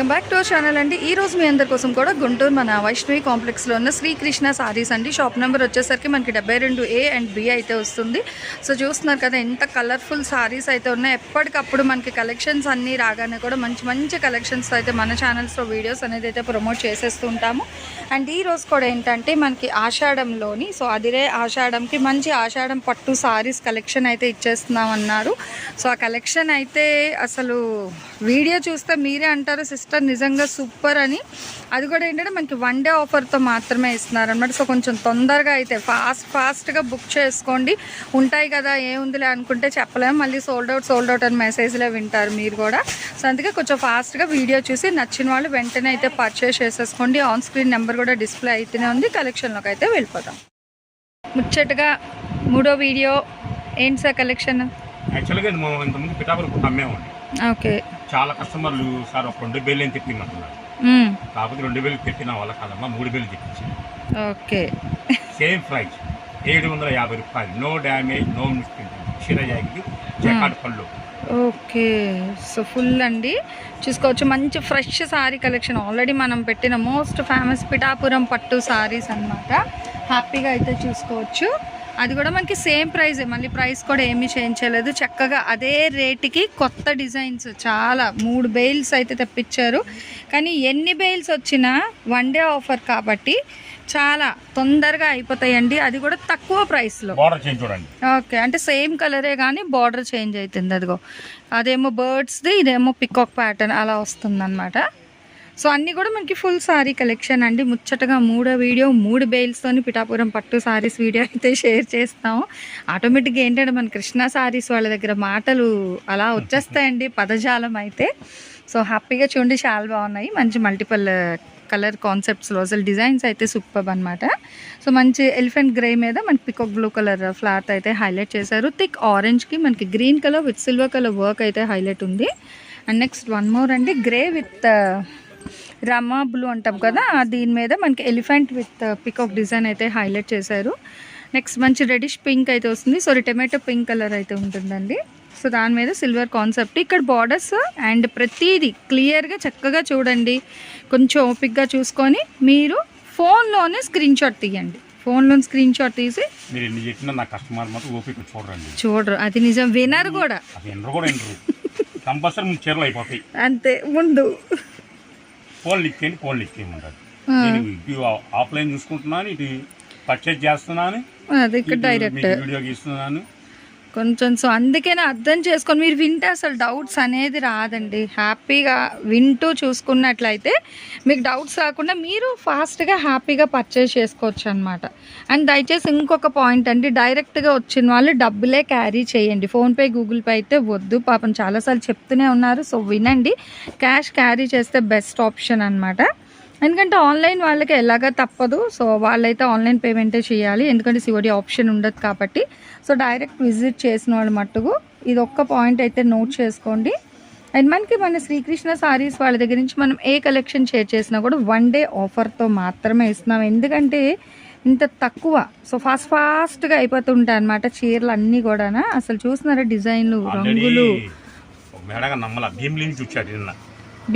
welcome back to our channel అండి. ఈ రోజు మీ అందరి కోసం కూడా గుంటూరు మన వైష్ణవి కాంప్లెక్స్లో ఉన్న శ్రీకృష్ణ సారీస్ అండి. షాప్ నెంబర్ వచ్చేసరికి మనకి డెబ్బై రెండు ఏ అండ్ బి అయితే వస్తుంది. సో చూస్తున్నారు కదా ఎంత కలర్ఫుల్ సారీస్ అయితే ఉన్నాయి. ఎప్పటికప్పుడు మనకి కలెక్షన్స్ అన్నీ రాగానే కూడా మంచి మంచి కలెక్షన్స్ అయితే మన ఛానల్స్లో వీడియోస్ అనేది అయితే ప్రమోట్ చేసేస్తూ ఉంటాము. అండ్ ఈ రోజు కూడా ఏంటంటే మనకి ఆషాఢంలోని సో అదిరే ఆషాఢంకి మంచి ఆషాఢం పట్టు సారీస్ కలెక్షన్ అయితే ఇచ్చేస్తున్నాం అన్నారు సో ఆ కలెక్షన్ అయితే అసలు వీడియో చూస్తే మీరే అంటారు సిస్టర్. నిజంగా సూపర్ అని. అది కూడా ఏంటంటే మనకి వన్ డే ఆఫర్తో మాత్రమే ఇస్తున్నారు అనమాట సో కొంచెం తొందరగా అయితే ఫాస్ట్ ఫాస్ట్గా బుక్ చేసుకోండి. ఉంటాయి కదా ఏముందిలే అనుకుంటే చెప్పలేము మళ్ళీ సోల్డ్ అవుట్ సోల్డ్ అవుట్ అని మెసేజ్లే వింటారు మీరు కూడా. సో అందుకే కొంచెం ఫాస్ట్గా వీడియో చూసి నచ్చిన వాళ్ళు వెంటనే అయితే పర్చేస్ చేసేసుకోండి. ఆన్ స్క్రీన్ నెంబర్ కూడా డిస్ప్లే అయితేనే ఉంది. కలెక్షన్లోకి అయితే వెళ్ళిపోతాం. ముచ్చటగా మూడో వీడియో. ఏంటి సార్ కలెక్షన్ యాక్చువల్గా ఇది మనం ఇంతకుముందు పిఠాపురం అమ్మేమండి ఓకే. చాలా కస్టమర్లు సార్ ఒక రెండు బేలు అని తెప్పిమంటున్నారు మ్మ్. కాకపోతే రెండు వేలు తెప్పిన వాళ్ళ కాదమ్మా మూడు వేలు తెప్పించాను ఓకే. సేమ్ ప్రైస్ ఏడు వందల యాభై రూపాయలు. No damage no mistake. చీర జాకెట్ జకాట్ పళ్ళు. ఓకే. సో ఫుల్ అండి. చూసుకోవచ్చు మంచి ఫ్రెష్ సారీ కలెక్షన్. ఆల్రెడీ మనం పెట్టిన మోస్ట్ ఫేమస్ పిఠాపురం పట్టు సారీస్ అన్నమాట. హ్యాపీగా అయితే చూసుకోవచ్చు. అది కూడా మనకి సేమ్ ప్రైజే మళ్ళీ ప్రైస్ కూడా ఏమీ చేంజ్ చేయలేదు. చక్కగా అదే రేటుకి కొత్త డిజైన్స్ చాలా మూడు బెయిల్స్ అయితే తెప్పించారు. కానీ ఎన్ని బెయిల్స్ వచ్చినా వన్ డే ఆఫర్ కాబట్టి చాలా తొందరగా అయిపోతాయండి. అది కూడా తక్కువ ప్రైస్లో ఓకే. అంటే సేమ్ కలరే కానీ బార్డర్ చేంజ్ అవుతుంది. అదిగో. అదేమో బర్డ్స్ది ఇదేమో పికాక్ ప్యాటర్న్ అలా వస్తుంది అనమాట సో అన్నీ కూడా మనకి ఫుల్ సారీ కలెక్షన్ అండి. ముచ్చటగా మూడో వీడియో మూడు బెయిల్స్తోని పిఠాపురం పట్టు సారీస్ వీడియో అయితే షేర్ చేస్తాం ఆటోమేటిక్గా ఏంటంటే మన కృష్ణ సారీస్ వాళ్ళ దగ్గర మాటలు అలా వచ్చేస్తాయండి పదజాలం అయితే. సో హ్యాపీగా చూడండి చాలా బాగున్నాయి. మంచి మల్టిపల్ కలర్ కాన్సెప్ట్స్లో అసలు డిజైన్స్ అయితే సూపర్ అనమాట సో మంచి ఎలిఫెంట్ గ్రే మీద మనకి పికాక్ బ్లూ కలర్ ఫ్లాట్ అయితే హైలైట్ చేశారు. థిక్ ఆరెంజ్కి మనకి green colour with silver colour work అయితే హైలైట్ ఉంది. అండ్ నెక్స్ట్ వన్ మోర్ అండి. గ్రే విత్ రమా బ్లూ అంటాం కదా దీని మీద మనకి ఎలిఫెంట్ విత్ పికాక్ డిజైన్ అయితే హైలైట్ చేశారు. నెక్స్ట్ మంచి రెడిష్ పింక్ అయితే వస్తుంది. సారీ టమాటో పింక్ కలర్ అయితే ఉంటుందండి. సో దాని మీద సిల్వర్ కాన్సెప్ట్. ఇక్కడ బార్డర్స్ అండ్ ప్రతిదీ క్లియర్గా చక్కగా చూడండి. కొంచెం ఓపిక్గా చూసుకొని మీరు ఫోన్లోనే స్క్రీన్ షాట్ తీయండి. ఫోన్లో స్క్రీన్ షాట్ తీసి మీరు ఎన్ని చెప్పినా నా కస్టమర్ మాత్రం ఓపిక చూడరండి. చూడరు. అది నిజం. వినరు కూడా. ఎండరు కూడా కంపల్సరీ చీరలు అయిపోతాయి. అంతే. ముందు. ఫోన్లు ఇచ్చేయండి ఫోన్లు ఇచ్చేయమంటారు నేను ఇటు ఆఫ్లైన్ చూసుకుంటున్నాను ఇటు పర్చేజ్ చేస్తున్నాను. అది ఇక్కడ కొంచెం సో అందుకనే అర్థం చేసుకొని మీరు వింటే అసలు డౌట్స్ అనేది రాదండి. హ్యాపీగా వింటూ చూసుకున్నట్లయితే మీకు డౌట్స్ రాకుండా మీరు ఫాస్ట్గా హ్యాపీగా పర్చేస్ చేసుకోవచ్చు అనమాట అండ్ దయచేసి ఇంకొక పాయింట్ అండి. డైరెక్ట్గా వచ్చిన వాళ్ళు డబ్బులే క్యారీ చేయండి. ఫోన్పే గూగుల్ పే అయితే వద్దు. పాపం చాలాసార్లు చెప్తూనే ఉన్నారు. సో వినండి. క్యాష్ క్యారీ చేస్తే బెస్ట్ ఆప్షన్ అనమాట ఎందుకంటే ఆన్లైన్ వాళ్ళకి ఎలాగా తప్పదు. సో వాళ్ళైతే ఆన్లైన్ పేమెంటే చేయాలి. ఎందుకంటే సివడి ఆప్షన్ ఉండదు కాబట్టి. సో డైరెక్ట్ విజిట్ చేసిన వాళ్ళు మట్టుకు ఇది ఒక్క పాయింట్ అయితే నోట్ చేసుకోండి. అండ్ మనకి మన శ్రీకృష్ణ సారీస్ వాళ్ళ దగ్గర నుంచి మనం ఏ కలెక్షన్ షేర్ చేసినా కూడా వన్ డే ఆఫర్తో మాత్రమే ఇస్తున్నాం. ఎందుకంటే ఇంత తక్కువ. సో ఫాస్ట్ ఫాస్ట్గా అయిపోతుంటాయి అనమాట చీరలు అన్నీ కూడా అసలు చూస్తున్నారా డిజైన్లు రంగులు?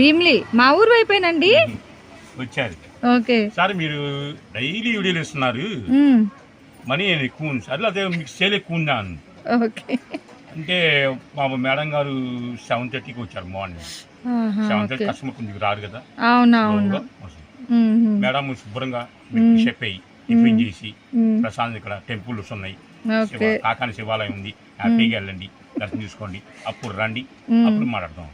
భీమిలి మా ఊరు వైపేనండి. వచ్చారు. ఓకే. సార్ మీరు డైలీ వీడియోలు ఇస్తున్నారు. మనీ ఎక్కువ ఉంది సార్. అదే మీకు సేల్ ఎక్కువ ఉందా ఓకే. అంటే మా మేడం గారు సెవెన్ థర్టీకి వచ్చారు మార్నింగ్. సెవెన్ థర్టీ కస్టమర్ కొంచెం రారు కదా. మేడం శుభ్రంగా చెప్పేయి టిఫిన్ చేసి. ప్రశాంత్ ఇక్కడ టెంపుల్స్ ఉన్నాయి కాకాని శివాలయం ఉంది. హ్యాపీగా వెళ్ళండి. దర్శనం చూసుకోండి. అప్పుడు రండి. అప్పుడు మాట్లాడదాం.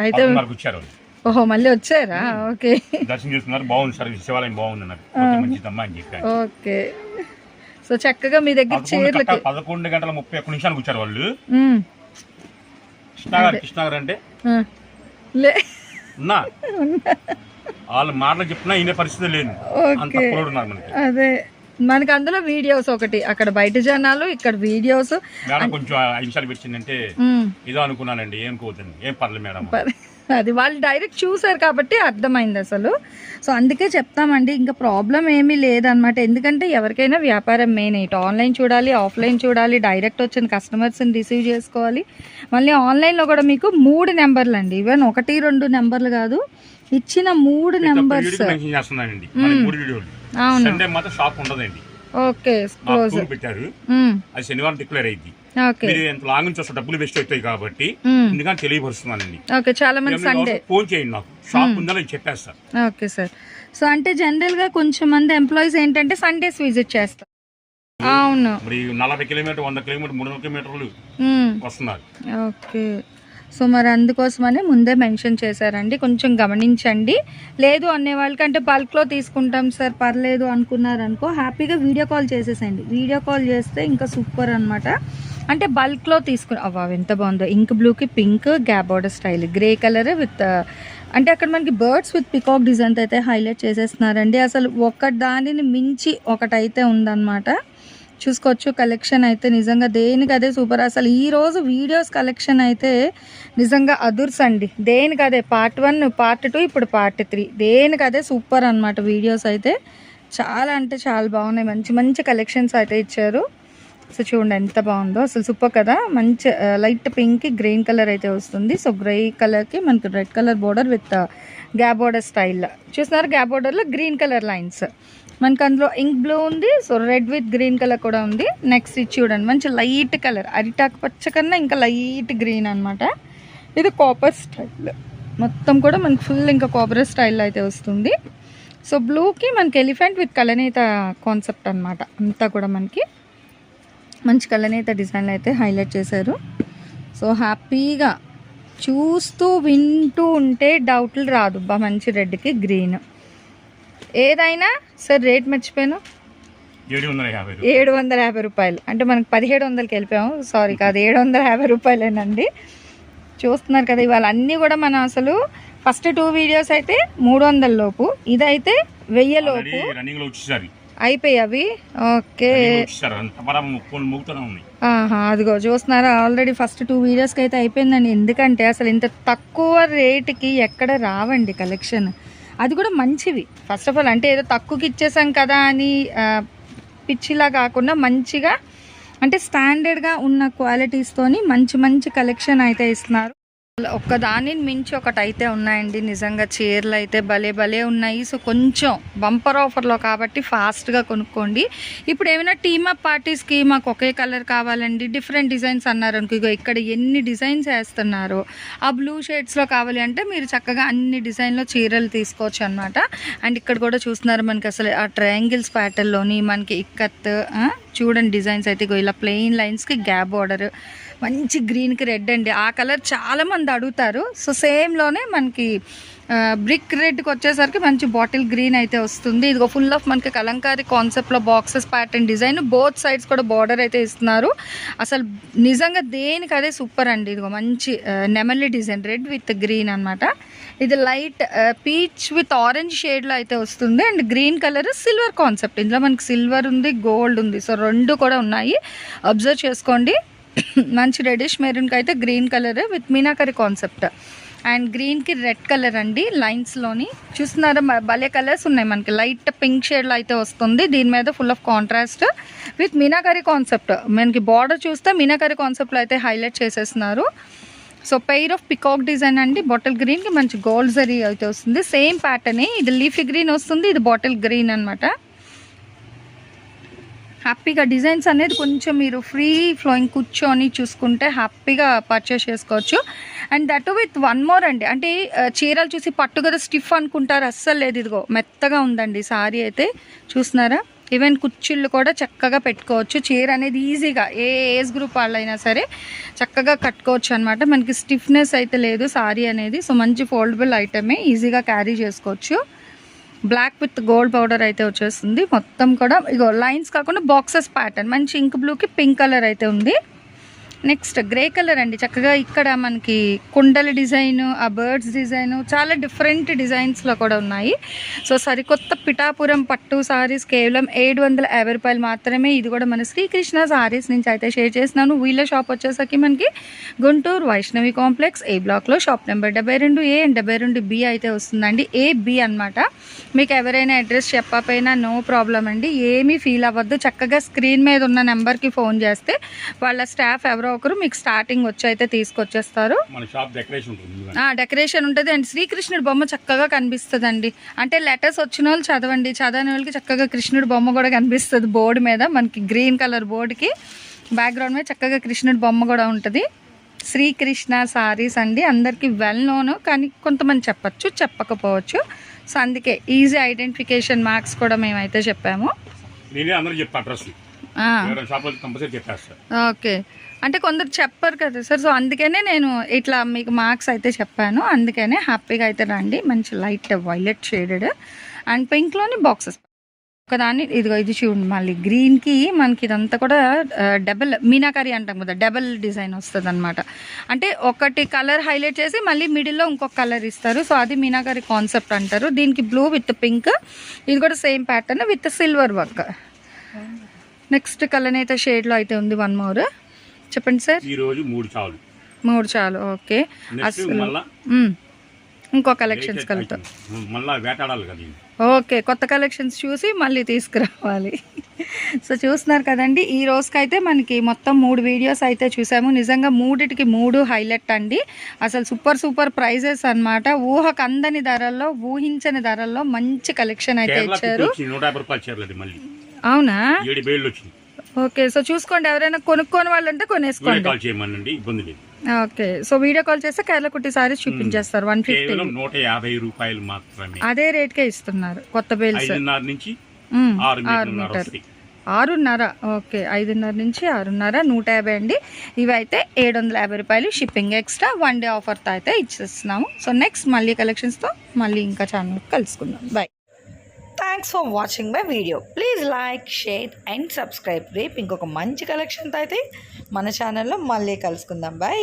అయితే వచ్చారు. ఓహో మళ్ళీ వచ్చారా? ఓకే. దర్శనం చూస్తున్నారు బాగుంది సార్ శివాలయం బాగుంది అన్నారు ఓకే, మంచిదమ్మా అని చెప్పాను ఓకే. సో చక్కగా మీ దగ్గర చీరలకి గంటల- పదకొండు గంటల ముప్పై ఒక్క నిమిషానికి వచ్చారు వాళ్ళు. కృష్ణాగారు కృష్ణాగారు అంటే. లే. ఉన్నా? వాళ్ళు మాటలు చెప్పినా ఇనే పరిస్థితి లేదు. అదే. మనకి అందులో వీడియోస్ ఒకటి అక్కడ బయట జనాలు ఇక్కడ వీడియోస్. కొంచెం ఐదు నిమిషాలు పెట్టిందంటే ఏదో అనుకున్నానండి ఏం కోతుంది ఏం పర్లేదు మేడం. అది వాళ్ళు డైరెక్ట్ చూసారు కాబట్టి అర్థమైంది అసలు. సో అందుకే చెప్తామండి ఇంకా ప్రాబ్లం ఏమీ లేదనమాట ఎందుకంటే ఎవరికైనా వ్యాపారం మెయిన్ ఇటు ఆన్లైన్ చూడాలి ఆఫ్లైన్ చూడాలి డైరెక్ట్ వచ్చిన కస్టమర్స్ని రిసీవ్ చేసుకోవాలి. మళ్ళీ ఆన్లైన్లో కూడా మీకు మూడు నెంబర్లు అండి. ఈవెన్ ఒకటి రెండు నెంబర్లు కాదు. ఇచ్చిన మూడు నెంబర్స్. వీడియోలు అవును. ఓకే క్లోజ్ పెట్టారు. అది శనివారం డిక్లేర్ అయింది. మీరు ఎంత లాంగ్ నుంచి వస్తే డబ్బులు వేస్ట్ అవుతాయి కాబట్టి ఎందుకని తెలియపరుస్తున్నానండి. ఓకే చాలా మంది సండే. ఫోన్ చేయండి నాకు. షాప్ ఉందని నేను చెప్పేస్తా. Okay sir. సో అంటే జనరల్గా కొంచెం మంది ఎంప్లాయీస్ ఏంటంటే సండేస్ విజిట్ చేస్తారు. అవును. మరి నలభై కిలోమీటర్ వంద కిలోమీటర్ మూడు వందల కిలోమీటర్లు. వస్తున్నారు. ఓకే. సో మరి అందుకోసమనే ముందే మెన్షన్ చేశారండి. కొంచెం గమనించండి. లేదు అనే వాళ్ళకి అంటే బల్క్లో తీసుకుంటాం సార్ పర్లేదు అనుకున్నారనుకో హ్యాపీగా వీడియో కాల్ చేసేసండి వీడియో కాల్ చేస్తే ఇంకా సూపర్ అనమాట అంటే బల్క్లో తీసుకుని అవ్వ ఎంత బాగుందో. ఇంక్ బ్లూకి pink gap border style grey colour with అంటే అక్కడ మనకి బర్డ్స్ విత్ పికాక్ డిజైన్ అయితే హైలైట్ చేసేస్తున్నారండి. అసలు ఒక దానిని మించి ఒకటైతే ఉందన్నమాట. చూసుకోవచ్చు. కలెక్షన్ అయితే నిజంగా దేనికి అదే సూపర్ అసలు ఈరోజు వీడియోస్ కలెక్షన్ అయితే నిజంగా అదుర్స్ అండి దేనికి అదే పార్ట్ వన్ పార్ట్ టూ ఇప్పుడు పార్ట్ త్రీ దేనికి అదే సూపర్ అన్నమాట వీడియోస్ అయితే. చాలా అంటే చాలా బాగున్నాయి. మంచి మంచి కలెక్షన్స్ అయితే ఇచ్చారు. సో చూడండి ఎంత బాగుందో. అసలు సూపర్ కదా. మంచి లైట్ పింక్ గ్రీన్ కలర్ అయితే వస్తుంది. సో గ్రే కలర్కి మనకి red colour border with gap border style చూస్తున్నారు గ్యాప్ బోర్డర్లో గ్రీన్ కలర్ లైన్స్ మనకి అందులో ఇంక్ బ్లూ ఉంది so red with green colour కూడా ఉంది. నెక్స్ట్ ఇది చూడండి మంచి లైట్ కలర్ అరిటాకు పచ్చ కన్నా ఇంకా లైట్ గ్రీన్ అనమాట ఇది కాపర్ స్టైల్ మొత్తం కూడా మనకి ఫుల్ ఇంకా కాపర్ స్టైల్ అయితే వస్తుంది. సో బ్లూకి మనకి ఎలిఫెంట్ విత్ కలనేత కాన్సెప్ట్ అనమాట అంతా కూడా మనకి మంచి కలనేత డిజైన్లు అయితే హైలైట్ చేశారు. సో హ్యాపీగా చూస్తూ వింటూ ఉంటే డౌట్లు రాదు. బా మంచి రెడ్కి గ్రీన్ ఏదైనా సార్ రేట్ మర్చిపోయాను. ఏడు వందల యాభై రూపాయలు. అంటే మనకి పదిహేడు వందలకి వెళ్ళిపోయాము. సారీ కాదు ఏడు వందల యాభై రూపాయలేనండి. చూస్తున్నారు కదా ఇవాళ అన్నీ కూడా మనం అసలు ఫస్ట్ టూ వీడియోస్ అయితే మూడు వందల లోపు. ఇదైతే వెయ్యి లోపు. ఆల్రెడీ రన్నింగ్లో వచ్చేసారు. అయిపోయి అవి ఓకే అదిగో చూస్తున్నారా? ఆల్రెడీ ఫస్ట్ టూ వీడియోస్కి అయితే అయిపోయిందండి. ఎందుకంటే అసలు ఇంత తక్కువ రేటుకి ఎక్కడ రావండి కలెక్షన్ అది కూడా మంచివి ఫస్ట్ ఆఫ్ ఆల్ అంటే ఏదో తక్కువకి ఇచ్చేసాం కదా అని పిచ్చిలా కాకుండా మంచిగా అంటే స్టాండర్డ్గా ఉన్న క్వాలిటీస్తోని మంచి మంచి కలెక్షన్ అయితే ఇస్తున్నారు. ఒక్క దానిని మించి ఒకటి అయితే ఉన్నాయండి. నిజంగా చీరలు అయితే భలే భలే ఉన్నాయి. సో కొంచెం బంపర్ ఆఫర్లో కాబట్టి ఫాస్ట్గా కొనుక్కోండి. ఇప్పుడు ఏమైనా టీమ్ అప్ పార్టీస్కి మాకు ఒకే కలర్ కావాలండి. డిఫరెంట్ డిజైన్స్ అన్నారు అనుకో ఇగో ఇక్కడ ఎన్ని డిజైన్స్ వేస్తున్నారు? ఆ బ్లూ షేడ్స్లో కావాలి అంటే మీరు చక్కగా అన్ని డిజైన్లో చీరలు తీసుకోవచ్చు అనమాట అండ్ ఇక్కడ కూడా చూస్తున్నారు మనకి అసలు ఆ ట్రయాంగిల్స్ ప్యాటర్న్లోని మనకి ఇక్కత్ చూడండి డిజైన్స్ అయితే ఇలా ప్లెయిన్ లైన్స్కి గ్యాప్ బార్డర్ మంచి గ్రీన్కి రెడ్ అండి. ఆ కలర్ చాలా మంది అడుగుతారు. సో సేమ్లోనే మనకి బ్రిక్ రెడ్కి వచ్చేసరికి మంచి బాటిల్ గ్రీన్ అయితే వస్తుంది. ఇదిగో ఫుల్ ఆఫ్ మనకి కలంకారీ కాన్సెప్ట్లో boxes pattern design both sides కూడా బార్డర్ అయితే ఇస్తున్నారు. అసలు నిజంగా దేనికి అదే సూపర్ అండి. ఇదిగో మంచి నెమలి డిజైన్ రెడ్ విత్ గ్రీన్ అన్నమాట. ఇది లైట్ పీచ్ విత్ ఆరెంజ్ షేడ్లో అయితే వస్తుంది. And green colour silver concept. ఇందులో మనకి సిల్వర్ ఉంది గోల్డ్ ఉంది. సో రెండు కూడా ఉన్నాయి. అబ్జర్వ్ చేసుకోండి. మంచి రెడిష్ మెరూన్కి అయితే green colour with meenakari concept. And గ్రీన్కి రెడ్ కలర్ అండి లైన్స్లోని చూస్తున్నారా భలే కలర్స్ ఉన్నాయి మనకి. లైట్ పింక్ షేడ్లో అయితే వస్తుంది. దీని మీద full of contrast with meenakari concept. మనకి బార్డర్ చూస్తే మీనాకరి కాన్సెప్ట్లో అయితే హైలైట్ చేసేస్తున్నారు. So pair of peacock design అండి. బాటిల్ గ్రీన్కి మంచి గోల్డ్ జరీ అయితే వస్తుంది. సేమ్ ప్యాటర్నే ఇది లీఫీ గ్రీన్ వస్తుంది. ఇది బాటిల్ గ్రీన్ అనమాట హ్యాపీగా డిజైన్స్ అనేది కొంచెం మీరు ఫ్రీ ఫ్లోయింగ్ కూర్చొని చూసుకుంటే హ్యాపీగా పర్చేస్ చేసుకోవచ్చు. And that with one more అండి. అంటే చీరలు చూసి పట్టు కదా స్టిఫ్ అనుకుంటారు. అస్సలు లేదు. ఇదిగో మెత్తగా ఉందండి సారీ అయితే. చూస్తున్నారా? ఈవెన్ కుర్చీళ్ళు కూడా చక్కగా పెట్టుకోవచ్చు. చీర అనేది ఈజీగా ఏ ఏజ్ గ్రూప్ వాళ్ళైనా సరే చక్కగా కట్టుకోవచ్చు అనమాట మనకి స్టిఫ్నెస్ అయితే లేదు సారీ అనేది. సో మంచి ఫోల్డబుల్ ఐటమే ఈజీగా క్యారీ చేసుకోవచ్చు. బ్లాక్ విత్ గోల్డ్ పౌడర్ అయితే వచ్చేస్తుంది. మొత్తం కూడా ఇగో లైన్స్ కాకుండా బాక్సెస్ ప్యాటర్న్. మంచి ఇంక్ బ్లూకి పింక్ కలర్ అయితే ఉంది. నెక్స్ట్ గ్రే కలర్ అండి. చక్కగా ఇక్కడ మనకి కుండల డిజైన్ ఆ బర్డ్స్ డిజైన్ చాలా డిఫరెంట్ డిజైన్స్లో కూడా ఉన్నాయి. సో సరికొత్త పిఠాపురం పట్టు సారీస్ కేవలం ఏడు వందల యాభై రూపాయలు మాత్రమే. ఇది కూడా మన శ్రీకృష్ణ సారీస్ నుంచి అయితే షేర్ చేస్తున్నాను. వీళ్ళ షాప్ వచ్చేసరికి మనకి గుంటూరు వైష్ణవి కాంప్లెక్స్ ఏ బ్లాక్లో షాప్ నెంబర్ డెబ్బై రెండు ఏ అండ్ డెబ్బై రెండు బి అయితే వస్తుందండి. ఏ బి అనమాట మీకు ఎవరైనా అడ్రస్ చెప్పకపోయినా నో ప్రాబ్లం అండి. ఏమీ ఫీల్ అవ్వద్దు. చక్కగా స్క్రీన్ మీద ఉన్న నెంబర్కి ఫోన్ చేస్తే వాళ్ళ స్టాఫ్ ఎవరో ఒకరు మీకు స్టార్టింగ్ వచ్చి అయితే తీసుకొచ్చేస్తారు. డెకరేషన్ ఉంటుంది అండ్ శ్రీకృష్ణుడి బొమ్మ చక్కగా కనిపిస్తుంది అండి అంటే లెటర్స్ వచ్చిన వాళ్ళు చదవండి. చదవని వాళ్ళకి చక్కగా కృష్ణుడి బొమ్మ కూడా కనిపిస్తుంది బోర్డు మీద. మనకి గ్రీన్ కలర్ బోర్డుకి బ్యాక్గ్రౌండ్ మీద చక్కగా కృష్ణుడి బొమ్మ కూడా ఉంటుంది. శ్రీకృష్ణ సారీస్ అండి. అందరికీ వెల్ నోన్ కానీ కొంతమంది చెప్పచ్చు చెప్పకపోవచ్చు. సో అందుకే ఈజీ ఐడెంటిఫికేషన్ మార్క్స్ కూడా మేమైతే చెప్పాము. నేనే అందరూ చెప్తా అడ్రస్. Compulsory okay. అంటే కొందరు చెప్పరు కదా సార్. సో అందుకనే నేను ఇట్లా మీకు మార్క్స్ అయితే చెప్పాను. అందుకనే హ్యాపీగా అయితే రండి. మంచి లైట్ వైలెట్ షేడెడ్ అండ్ పింక్లోని బాక్సెస్. ఒకదాన్ని ఇదిగో ఇది చూడండి మళ్ళీ గ్రీన్కి మనకి ఇదంతా కూడా డబల్ మీనాకరీ అంటాం కదా డబల్ డిజైన్ వస్తుంది అనమాట అంటే ఒకటి కలర్ హైలైట్ చేసి మళ్ళీ మిడిల్లో ఇంకొక కలర్ ఇస్తారు. సో అది మీనాకరీ కాన్సెప్ట్ అంటారు. దీనికి బ్లూ విత్ పింక్ ఇది కూడా same pattern with silver work next colour అయితే షేడ్లో అయితే ఉంది వన్ మోర్ చెప్పండి సార్ ఈ రోజు మూడు చాలు. మూడు చాలు ఓకే. అసలు. ఇంకో కలెక్షన్స్ కలుగుతాం. మళ్ళా వేటాడాలి కదా. ఓకే కొత్త కలెక్షన్స్ చూసి మళ్ళీ తీసుకురావాలి. సో చూస్తున్నారు కదండి ఈ రోజుకైతే మనకి మొత్తం మూడు వీడియోస్ అయితే చూసాము. నిజంగా మూడిటికి మూడు హైలైట్ అండి. అసలు సూపర్ సూపర్ ప్రైజెస్ అన్నమాట. ఊహకు అందని ధరల్లో ఊహించని ధరల్లో మంచి కలెక్షన్ అయితే ఇచ్చారు. అవునా? ఓకే సో చూసుకోండి. ఎవరైనా కొనుక్కోని వాళ్ళు ఉంటే కొనేసుకోండి ఓకే. సో వీడియో కాల్ చేస్తే కేరళ కుట్టి సారీస్ చూపించేస్తారు వన్ ఫిఫ్టీ నూట యాభై రూపాయలు మాత్రమే. అదే రేట్కే ఇస్తున్నారు కొత్త బేల్స్. నుంచి మ్మ్. ఆరు మీటర్లు వస్తాయి. ఆరున్నర. ఓకే. ఐదున్నర నుంచి ఆరున్నర నూట యాభై అండి. ఇవి అయితే ఏడు వందల యాభై రూపాయలు షిప్పింగ్ ఎక్స్ట్రా వన్ డే ఆఫర్తో అయితే ఇచ్చేస్తున్నాము. సో నెక్స్ట్ మళ్ళీ కలెక్షన్స్తో మళ్ళీ ఇంకా ఛానల్ కలుసుకుందాం. Bye thanks for watching my video please like share and subscribe రేపు ఇంకొక మంచి కలెక్షన్తో అయితే మన ఛానల్లో మళ్ళీ కలుసుకుందాం. బాయ్